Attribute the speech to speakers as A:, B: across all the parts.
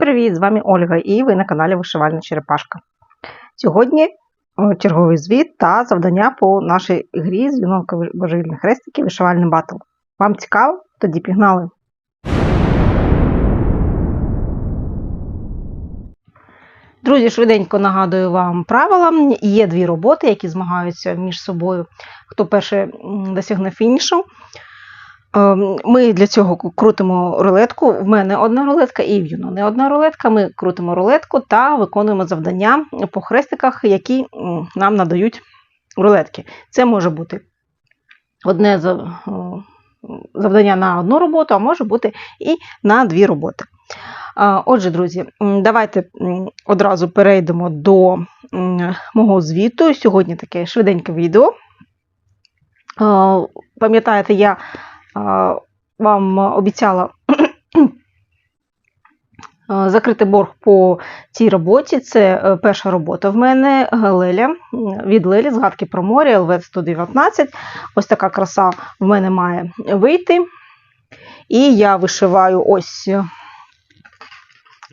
A: привіт! З вами Ольга і ви на каналі Вишивальна Черепашка. Сьогодні черговий звіт та завдання по нашій грі з вінонка божевільних хрестиків вишивальний батл. Вам цікаво? Тоді пігнали! Друзі, швиденько нагадую вам правила. Є дві роботи, які змагаються між собою. Хто перше досягне фінішу. Ем, Ми для цього крутимо рулетку. В мене одна рулетка і в Юнони одна рулетка. Ми крутимо рулетку та виконуємо завдання по хрестиках, які нам надають рулетки. Це може бути одне завдання на одну роботу, а може бути і на дві роботи. Отже, друзі, давайте одразу перейдемо до мого звіту. Сьогодні таке швиденьке відео. Пам'ятаєте, я вам обіцяла закрити борг по цій роботі. Це е, перша робота в мене Леля від Лелі, згадки про море, ЛВ 119. Ось така краса в мене має вийти. І я вишиваю ось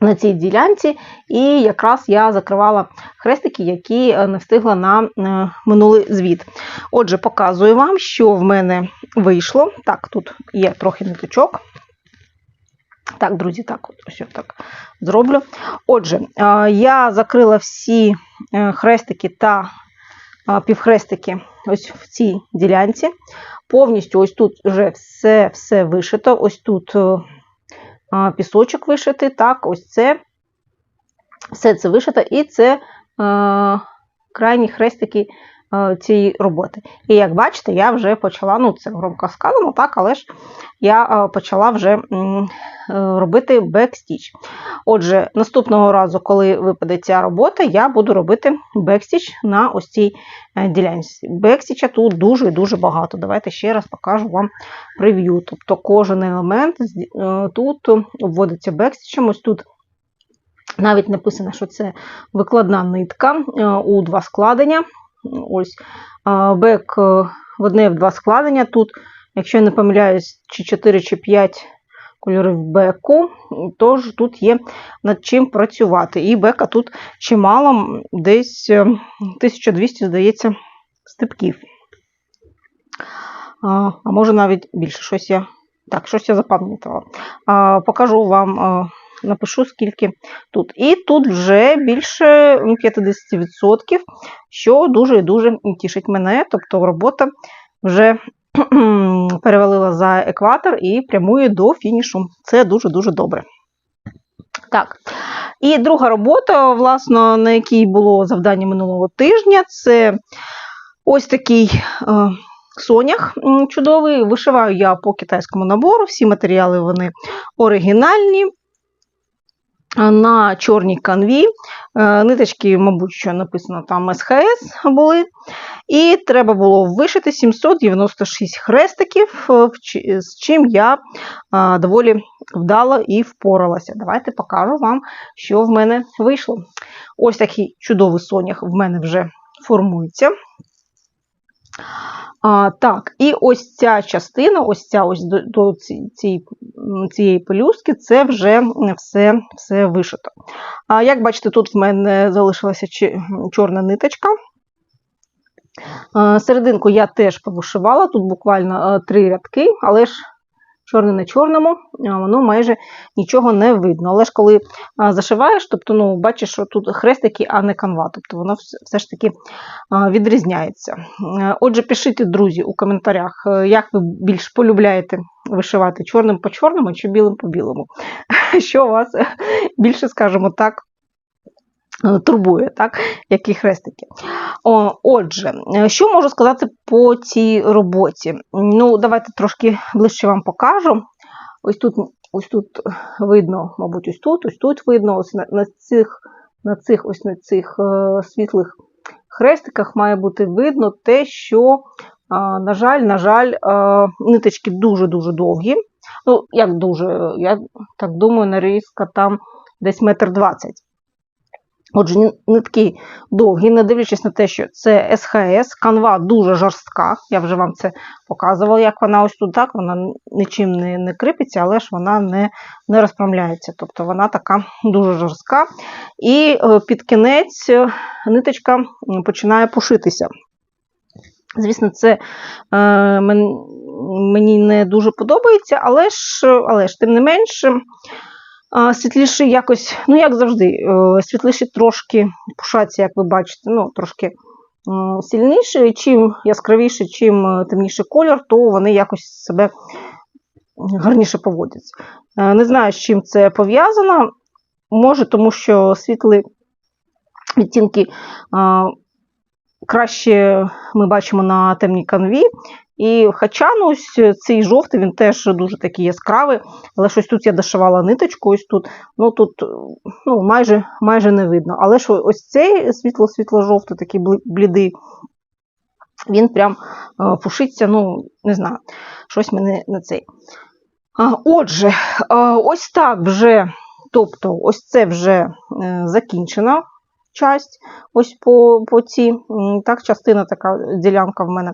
A: на цій ділянці, і якраз я закривала хрестики, які е, не встигла на е, минулий звіт. Отже, показую вам, що в мене вийшло. Так, тут є трохи ниточок. Так, друзі, так, ось так зроблю. Отже, е, я закрила всі хрестики та півхрестики ось в цій ділянці. Повністю ось тут вже все, все вишито. Ось тут пісочок вишитий, так, ось це. Все це вишито, і це е, крайні хрестики цієї роботи. І як бачите, я вже почала, ну це громко сказано, так, але ж я е, почала вже е, робити бекстіч. Отже, наступного разу, коли випаде ця робота, я буду робити бекстіч на ось цій е, ділянці. Бекстіча тут дуже і дуже багато. Давайте ще раз покажу вам прев'ю. Тобто кожен елемент е, тут обводиться бекстічем. Ось тут навіть написано, що це викладна нитка е, у два складення. Ось е, бек е, в одне в два складення. Тут, якщо я не помиляюсь, чи 4 чи 5 кольорів беку, тож тут є над чим працювати. І бека тут чимало, десь е, 1200, здається, степків. А, може навіть більше щось я. Так, щось я запам'ятала. Покажу вам, а, напишу скільки тут. І тут вже більше 50%, що дуже і дуже тішить мене. Тобто робота вже перевалила за екватор і прямує до фінішу. Це дуже-дуже добре. Так. І друга робота, власне, на якій було завдання минулого тижня, це ось такий е, сонях чудовий. Вишиваю я по китайському набору. Всі матеріали вони оригінальні. Е, На чорній канві. Е, Ниточки, мабуть, що написано там СХС були. І треба було вишити 796 хрестиків, е, з чим я доволі вдало і впоралася. Давайте покажу вам, що в мене вийшло. Ось такий чудовий сонях в мене вже формується. А, так, і ось ця частина, ось ця ось до, до ці- ці- цієї пелюстки, це вже все, все вишито. А, як бачите, тут в мене залишилася чорна ниточка. Серединку я теж повишивала, тут буквально е, три рядки, але ж чорне на чорному, воно майже нічого не видно. Але ж коли зашиваєш, тобто ну, бачиш, що тут хрестики, а не канва, тобто воно все, ж таки відрізняється. Отже, пишіть, друзі, у коментарях, е, як ви більш полюбляєте вишивати чорним по чорному чи білим по білому. Що вас е, більше, скажімо так, турбує, так? які хрестики. О, отже, е, що можу сказати по цій роботі? Ну, давайте трошки ближче вам покажу. Ось тут, ось тут видно, мабуть, ось тут, ось тут видно, ось на, на цих, на цих, ось на цих е, світлих хрестиках має бути видно те, що, на жаль, на жаль, е, ниточки дуже-дуже довгі. Ну, як дуже, я так думаю, нарізка там десь метр двадцять. Отже, ні- нитки довгі, не дивлячись на те, що це СХС, канва дуже жорстка. Я вже вам це показувала, як вона ось тут так, вона нічим не, не крипиться, але ж вона не, не розправляється. Тобто вона така дуже жорстка. І е, під кінець е, ниточка починає пушитися. Звісно, це е, мені не дуже подобається, але ж, але ж тим не менше. Світліші якось, ну як завжди, е, світліші трошки пушаться, як ви бачите, ну трошки сильніші. Чим яскравіше, чим е, темніший колір, то вони якось себе гарніше поводять. Е, Не знаю, з чим це пов'язано. Може, тому що світлі відтінки краще ми бачимо на темній канві. І хоча ну, ось цей жовтий, він теж дуже такий яскравий, але щось тут я дошивала ниточку, ось тут, ну тут ну, майже, майже не видно. Але ж ось цей світло-світло-жовтий, такий блідий, він прям е, пушиться, ну, не знаю, щось мене на цей. Отже, е, ось так вже, тобто, ось це вже е, закінчена часть, ось по, по цій, так, частина така ділянка в мене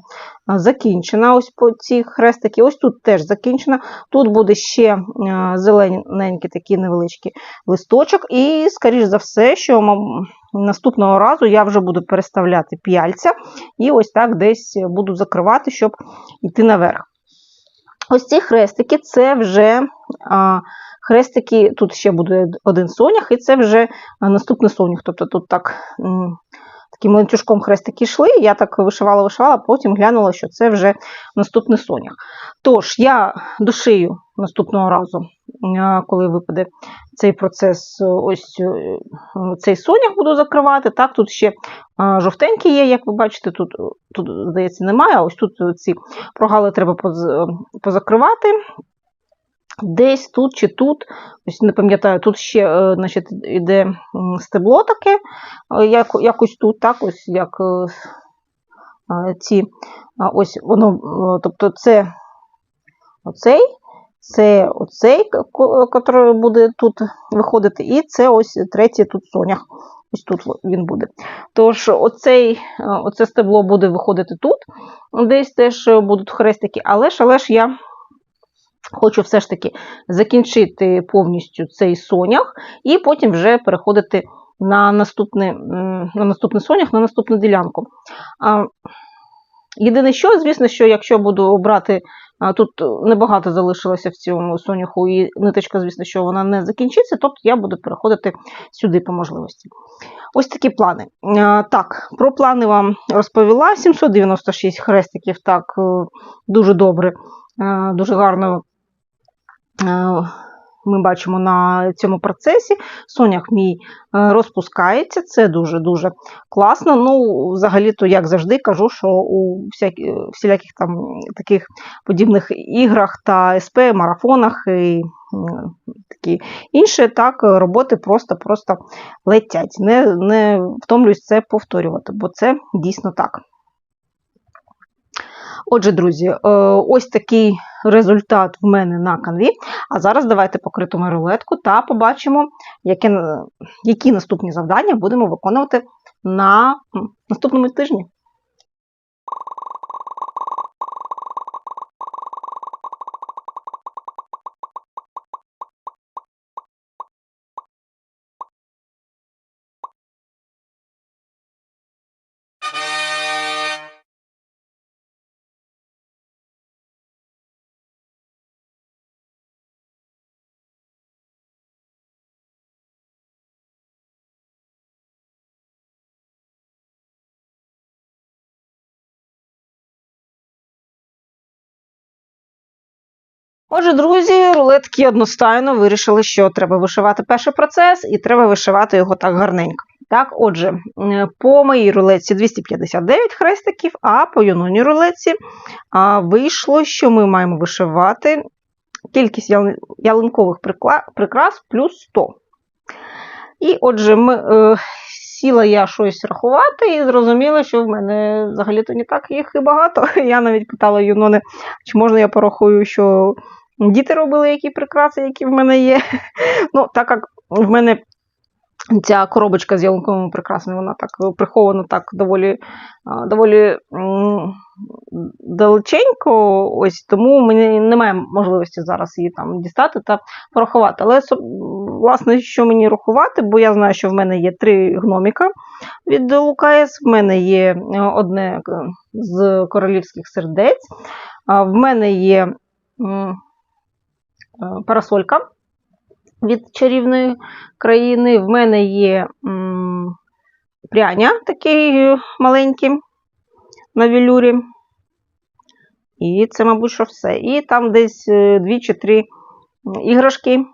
A: закінчена, ось по ці хрестики, ось тут теж закінчена, тут буде ще е, зелененький такий невеличкий листочок, і, скоріш за все, що наступного разу я вже буду переставляти п'яльця, і ось так десь буду закривати, щоб йти наверх. Ось ці хрестики це вже хрестики, тут ще буде один сонях, і це вже наступний сонях. Тобто тут так таким ланцюжком хрестики йшли, я так вишивала, вишивала, потім глянула, що це вже наступний сонях. Тож, я дошию наступного разу, коли випаде цей процес, ось е, цей сонях буду закривати. Так, тут ще а, жовтенький є, як ви бачите, тут, тут здається, немає, ось тут ці прогали треба позакривати. Десь тут чи тут, ось не пам'ятаю, тут ще е, значить, іде стебло таке, е, як, якось тут, так, ось як е, ці, ось воно, тобто це оцей, це оцей, який буде тут виходити, і це ось третій тут сонях. Ось тут він буде. Тож, оцей, оце стебло буде виходити тут, десь теж будуть хрестики, але ж, але ж я хочу все ж таки закінчити повністю цей сонях, і потім вже переходити на наступний, на наступний сонях, на наступну ділянку. Єдине, що, звісно, що якщо буду брати, тут небагато залишилося в цьому соняху, і ниточка, звісно, що вона не закінчиться, тобто я буду переходити сюди по можливості. Ось такі плани. Так, про плани вам розповіла. 796 хрестиків, так, е, дуже добре, е, дуже гарно ми бачимо на цьому процесі. Сонях мій е, розпускається, це дуже-дуже класно. Ну, взагалі-то, як завжди, кажу, що у всякі, всіляких там таких подібних іграх та СП, марафонах і такі інші так, роботи просто-просто летять. Не, не втомлююсь це повторювати, бо це дійсно так. Отже, друзі, е, ось такий результат в мене на канві. А зараз давайте покритимо рулетку та побачимо, які, які наступні завдання будемо виконувати на наступному тижні. Отже, друзі, рулетки одностайно вирішили, що треба вишивати перший процес, і треба вишивати його так гарненько. Так, отже, е, по моїй рулетці 259 хрестиків, а по юноній рулетці вийшло, що ми маємо вишивати кількість ялинкових прикрас плюс 100. І отже, ми, е, сіла я щось рахувати і зрозуміла, що в мене взагалі-то не так їх і багато. Я навіть питала Юнони, чи можна я порахую, що діти робили які прикраси, які в мене є. Ну, так як в мене Ця коробочка з ялинковими прикрасами, вона так прихована так доволі, доволі далеченько, ось тому мені немає можливості зараз її там дістати та порахувати. Але власне, що мені рахувати, бо я знаю, що в мене є три гноміка від УКС, в мене є е, одне е, з королівських сердець, в мене є парасолька від чарівної країни. В мене є пряня такий е, маленький на велюрі. І це, мабуть, що все. І там десь е, дві чи три іграшки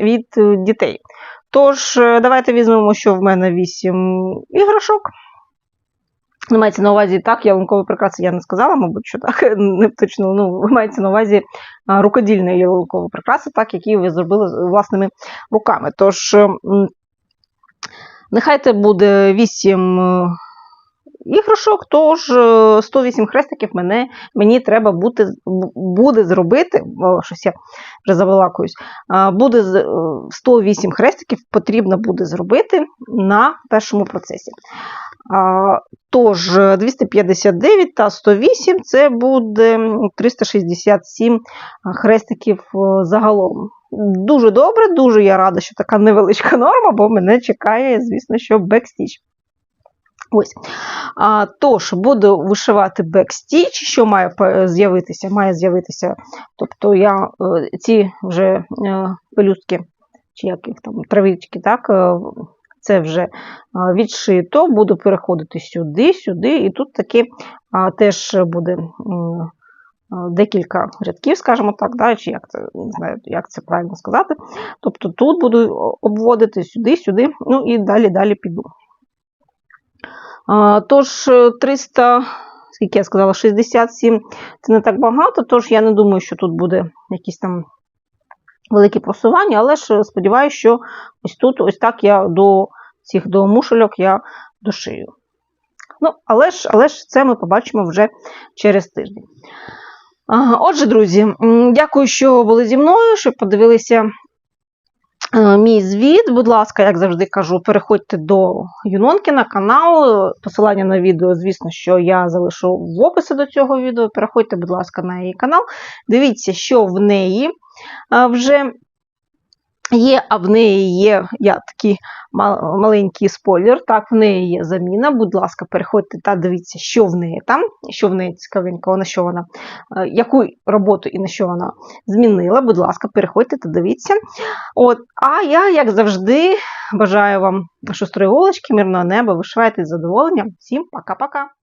A: від е, дітей. Тож, е, давайте візьмемо, що в мене 8 іграшок. Ну, мається на увазі так, ялинкові прикраси я не сказала, мабуть, що так, не точно. Ну, мається на увазі рукодільні ялинкові прикраси, так, які ви зробили власними руками. Тож, нехай це буде 8 е, іграшок, тож е, 108 хрестиків мене, мені треба бути, буде зробити, о, щось я вже заволакуюсь, а, буде з- е, 108 хрестиків потрібно буде зробити на першому процесі. Тож е, 259 та 108 це буде 367 хрестиків е, загалом. Дуже добре, дуже я рада, що така невеличка норма, бо мене чекає, звісно, що бекстіч. Ось. А, тож, буду вишивати бекстіч. Що має з'явитися? Має з'явитися. Тобто я е, ці вже е, пелюстки, чи як їх там, травички, так, е, це вже е, відшито, буду переходити сюди, сюди, і тут таки теж буде е, декілька рядків, скажімо так, да, чи як це, не знаю, як це правильно сказати. Тобто тут буду обводити сюди, сюди, ну і далі, далі піду. Тож е, 300, скільки я сказала, 67 це не так багато, тож я не думаю, що тут буде якісь там великі просування, але ж сподіваюся, що ось тут, ось так я до цих до мушельок я дошию. Ну, але ж, але ж це ми побачимо вже через тиждень. Отже, друзі, дякую, що були зі мною, що подивилися е, мій звіт. Будь ласка, як завжди кажу, переходьте до Юнонки на канал. Посилання на відео, звісно, що я залишу в описі до цього відео. Переходьте, будь ласка, на її канал. Дивіться, що в неї е, вже є, а в неї є я такий маленький спойлер. Так, в неї є заміна. Будь ласка, переходьте та дивіться, що в неї там, що в неї цікавенького, на що вона, яку роботу і на що вона змінила. Будь ласка, переходьте та дивіться. От, а я, як завжди, бажаю вам шустрої голочки, мирного неба, вишивайте з задоволенням. Всім пока-пока!